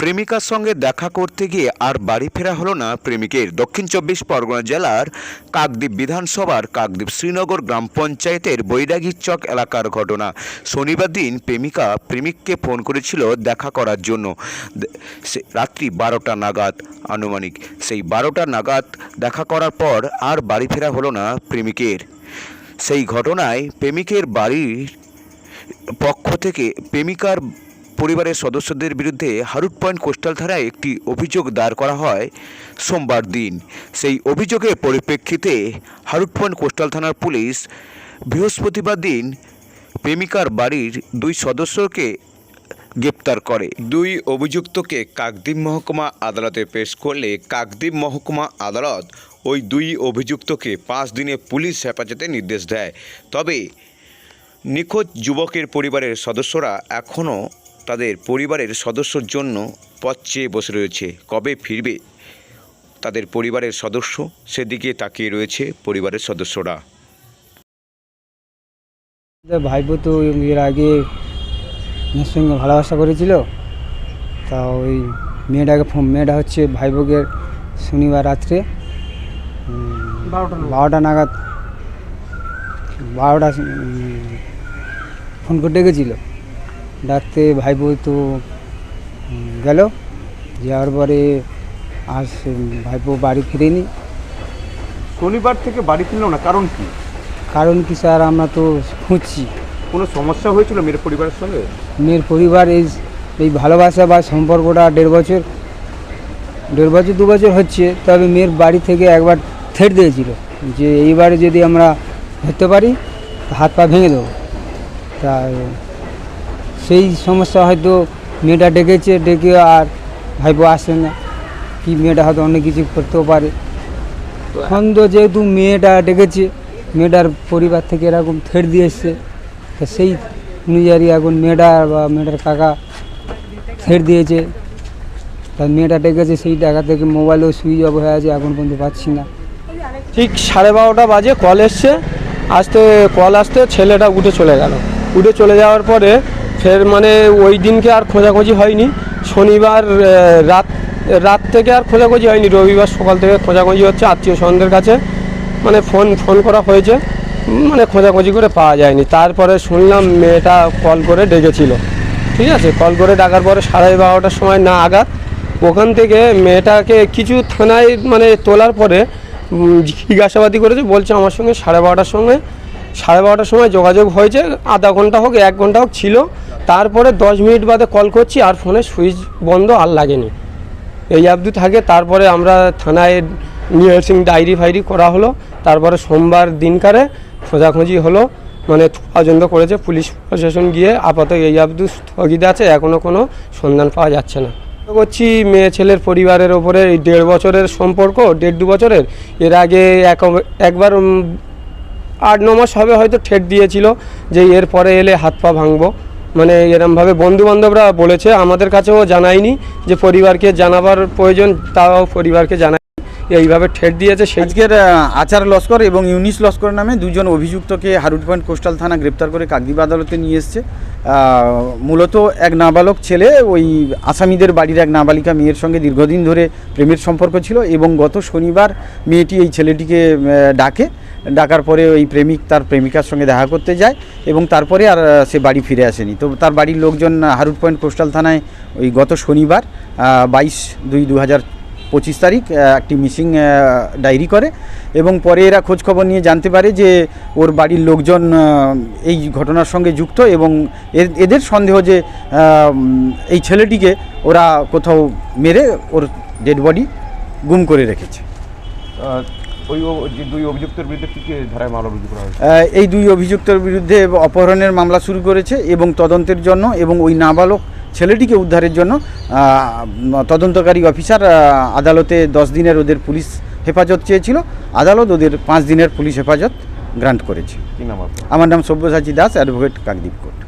প্রেমিকার সঙ্গে দেখা করতে গিয়ে আর বাড়ি ফেরা হলো না প্রেমিকের। দক্ষিণ চব্বিশ পরগনা জেলার কাকদ্বীপ বিধানসভার কাকদ্বীপ শ্রীনগর গ্রাম পঞ্চায়েতের বৈরাগীর চক এলাকার ঘটনা। শনিবার দিন প্রেমিকা প্রেমিককে ফোন করেছিল দেখা করার জন্য। রাত্রি বারোটা নাগাদ আনুমানিক। সেই বারোটা নাগাদ দেখা করার পর আর বাড়ি ফেরা হলো না প্রেমিকের। সেই ঘটনায় প্রেমিকের বাড়ির পক্ষ থেকে প্রেমিকার পরিবারের সদস্যদের বিরুদ্ধে হারুট পয়েন্ট কোস্টাল থানায় একটি অভিযোগ দায়ের করা হয় সোমবার দিন। সেই অভিযোগের পরিপ্রেক্ষিতে হারুট পয়েন্ট কোস্টাল থানার পুলিশ বৃহস্পতিবার দিন প্রেমিকার বাড়ির দুই সদস্যকে গ্রেপ্তার করে। দুই অভিযুক্তকে কাকদ্বীপ মহকুমা আদালতে পেশ করলে কাকদ্বীপ মহকুমা আদালত ওই দুই অভিযুক্তকে পাঁচ দিনে পুলিশ হেফাজতে নির্দেশ দেয়। তবে নিখোঁজ যুবকের পরিবারের সদস্যরা এখনও তাদের পরিবারের সদস্যর জন্য পথ চেয়ে বসে রয়েছে। কবে ফিরবে তাদের পরিবারের সদস্য? সেদিকে তাকিয়ে রয়েছে পরিবারের সদস্যরা। ভাইপো তো এর আগে মেয়ের সঙ্গে ভালোবাসা করেছিল। তা ওই মেয়েটাকে ফোন মেয়েটা হচ্ছে ভাইপোকে শনিবার রাত্রে বারোটা নাগাদ। বারোটা ফোন করে ডেকেছিল ডাকতে ভাইপো তো গেল। যাওয়ার পরে আর ভাইপো বাড়ি ফিরেনি। শনিবার থেকে বাড়ি ফিরল না কারণ কি? কারণ কি স্যার আমরা তো খুঁজছি। কোনো সমস্যা হয়েছিল মেয়ের পরিবারের সঙ্গে? মেয়ের পরিবার এই এই ভালোবাসা বা সম্পর্কটা দেড় বছর দেড় বছর দু বছর হচ্ছে তবে মেয়ের বাড়ি থেকে একবার থেট দিয়েছিল যে এইবারে যদি আমরা ধরতে পারি হাত পা ভেঙে দেবো। তা সেই সমস্যা হয়তো মেয়েটা ডেকেছে ডেকে আর ভাইপো আসে না। কি মেয়েটা হয়তো অনেক কিছু করতেও পারে। সন্দেহ যেহেতু মেয়েটা ডেকেছে মেয়েটার পরিবার থেকে এরকম থেট দিয়ে এসছে তা সেই অনুযায়ী এখন মেয়েটার বা মেয়েটার কাকা ছেড় দিয়েছে। তা মেয়েটা ডেকেছে সেই টাকা থেকে মোবাইলও সুইচ অফ হয়ে আছে এখন পর্যন্ত পাচ্ছি না। ঠিক সাড়ে বারোটা বাজে কল এসছে। আসতে কল আসতে ছেলেটা উঠে চলে গেল। উঠে চলে যাওয়ার পরে ফের মানে ওই দিনকে আর খোঁজাখুঁজি হয়নি। শনিবার রাত রাত থেকে আর খোঁজাখুঁজি হয়নি। রবিবার সকাল থেকে খোঁজাখুঁজি হচ্ছে আত্মীয় স্বজনদের কাছে। মানে ফোন ফোন করা হয়েছে। মানে খোঁজাখুঁজি করে পাওয়া যায়নি। তারপরে শুনলাম মেয়েটা কল করে ডেকেছিল। ঠিক আছে? কল করে ডাকার পরে সাড়ে বারোটার সময় না আঘাত। ওখান থেকে মেয়েটাকে কিছু থানায় মানে তোলার পরে জিজ্ঞাসাবাদি করেছে। বলছে আমার সঙ্গে সাড়ে বারোটার সঙ্গে, সাড়ে বারোটার সময় যোগাযোগ হয়েছে। আধা ঘণ্টা হোক, এক ঘণ্টা হোক ছিল। তারপরে দশ মিনিট বাদে কল করছি, আর ফোনে সুইচ বন্ধ, আর লাগেনি। এই অবধি থাকে, তারপরে আমরা থানায় নিয়ে এসে ডায়েরি ফাইরি করা হলো, তারপরে সোমবার দিনকারে খোঁজাখুঁজি হলো মানে তদন্ত করেছে পুলিশ প্রশাসন গিয়ে, আপাতত এই অবধি স্থগিত আছে এখনও কোনো সন্ধান পাওয়া যাচ্ছে না। করছি মেয়ে ছেলের পরিবারের ওপরে এই দেড় বছরের সম্পর্ক, দেড় দু বছরের, এর আগে এক একবার আট, ন মাস হবে হয়তো ঠেট দিয়েছিল, যে এর পরে এলে হাত পা ভাঙবো। মানে এরমভাবে বন্ধু বান্ধবরা বলেছে আমাদের কাছেও জানায়নি যে পরিবারকে জানাবার প্রয়োজন তাও পরিবারকে জানায় এইভাবে ঠেট দিয়েছে আহ, আচার লস্কর এবং ইউনিস লস্কর নামে দুজন অভিযুক্তকে হারুট পয়েন্ট কোস্টাল থানা গ্রেপ্তার করে কাকদ্বীপ আদালতে নিয়ে এসছে। মূলত এক নাবালক ছেলে ওই আসামিদের বাড়ির এক নাবালিকা মেয়ের সঙ্গে দীর্ঘদিন ধরে প্রেমের সম্পর্ক ছিল এবং গত শনিবার মেয়েটি এই ছেলেটিকে ডাকে। ডাকার পরে ওই প্রেমিক তার প্রেমিকার সঙ্গে দেখা করতে যায় এবং তারপরে আর সে বাড়ি ফিরে আসেনি। তো তার বাড়ির লোকজন হারুট পয়েন্ট কোস্টাল থানায় ওই গত শনিবার বাইশ দুই দু হাজার পঁচিশ তারিখ একটি মিসিং ডায়েরি করে এবং পরে এরা খোঁজখবর নিয়ে জানতে পারে যে ওর বাড়ির লোকজন এই ঘটনার সঙ্গে যুক্ত এবং এদের সন্দেহ যে এই ছেলেটিকে ওরা কোথাও মেরে ওর ডেড বডি গুম করে রেখেছে। ওই যে দুই অভিযুক্তের বিরুদ্ধে কি কি ধারায় মামলা রুজু করা হয়েছে? এই দুই অভিযুক্তের বিরুদ্ধে অপহরণের মামলা শুরু করেছে এবং তদন্তের জন্য এবং ওই নাবালক ছেলেটিকে উদ্ধারের জন্য তদন্তকারী অফিসার আদালতে দশ দিনের ওদের পুলিশ হেফাজত চেয়েছিল। আদালত ওদের পাঁচ দিনের পুলিশ হেফাজত গ্রান্ট করেছে। আমার নাম সব্যসাচী দাস অ্যাডভোকেট কাকদ্বীপ কোর্ট।